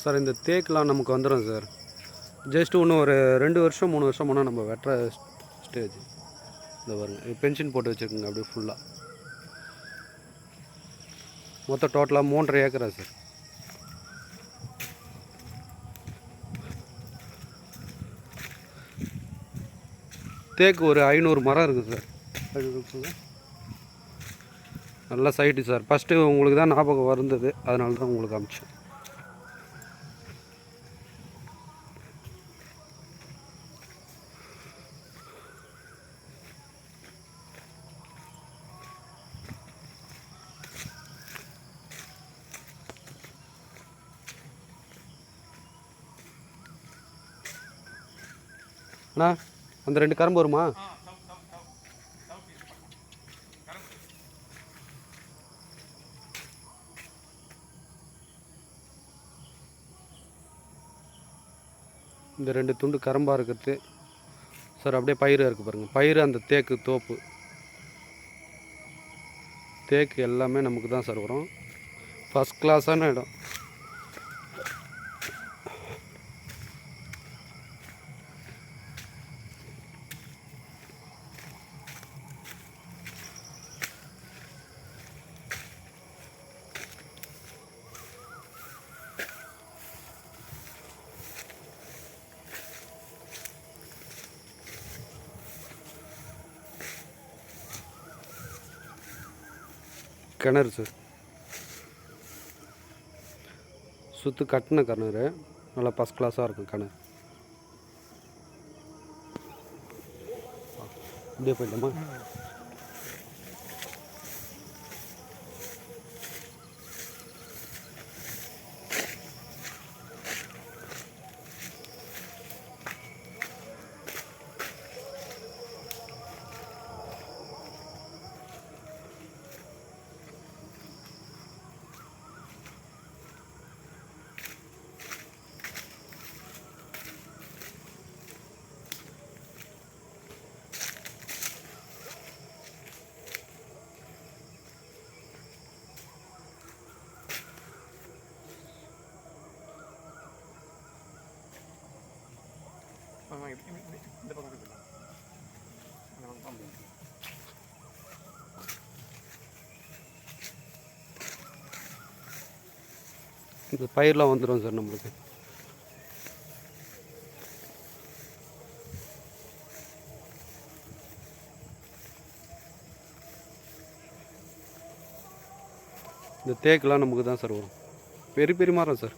Sir இந்த தேக்கெலாம் நமக்கு வந்துடும் சார். ஜஸ்ட் இன்னும் ஒரு ரெண்டு வருஷம் மூணு வருஷம் போனால் நம்ம வெட்டுற ஸ்டேஜ் இந்த பாருங்க பென்ஷன் போட்டு வச்சுருக்குங்க அப்படியே ஃபுல்லாக மொத்தம் டோட்டலாக மூன்றரை ஏக்கரா சார். தேக்கு ஒரு ஐநூறு மரம் இருக்குது சார். ஐநூறு நல்ல சைட்டு சார் ஃபஸ்ட்டு உங்களுக்கு தான் ஞாபகம் வருந்தது அதனால தான் உங்களுக்கு அமிச்சேன். அண்ணா அந்த ரெண்டு கரும்பு வருமா? இந்த ரெண்டு துண்டு கரும்பாக இருக்கிறது. சார் அப்படியே பயிர் இருக்குது பாருங்கள் பயிர் அந்த தேக்கு தோப்பு. தேக்கு எல்லாமே நமக்கு தான் சார் வரும். ஃபஸ்ட் கிளாஸான இடம். கிணறு சார். சுற்று கட்டின கிணறு. நல்லா ஃபஸ்ட் கிளாஸாக இருக்கும் கிணறு. அப்படியே போயிட்டோமா இந்த பக்கம் இருக்குல்ல அந்த பக்கம் இந்த பயிரெலாம் வந்துடும் சார் நம்மளுக்கு. இந்த தேக்கெலாம் நமக்கு தான் சார் வரும். பெரிய பெரிய மரம் சார்.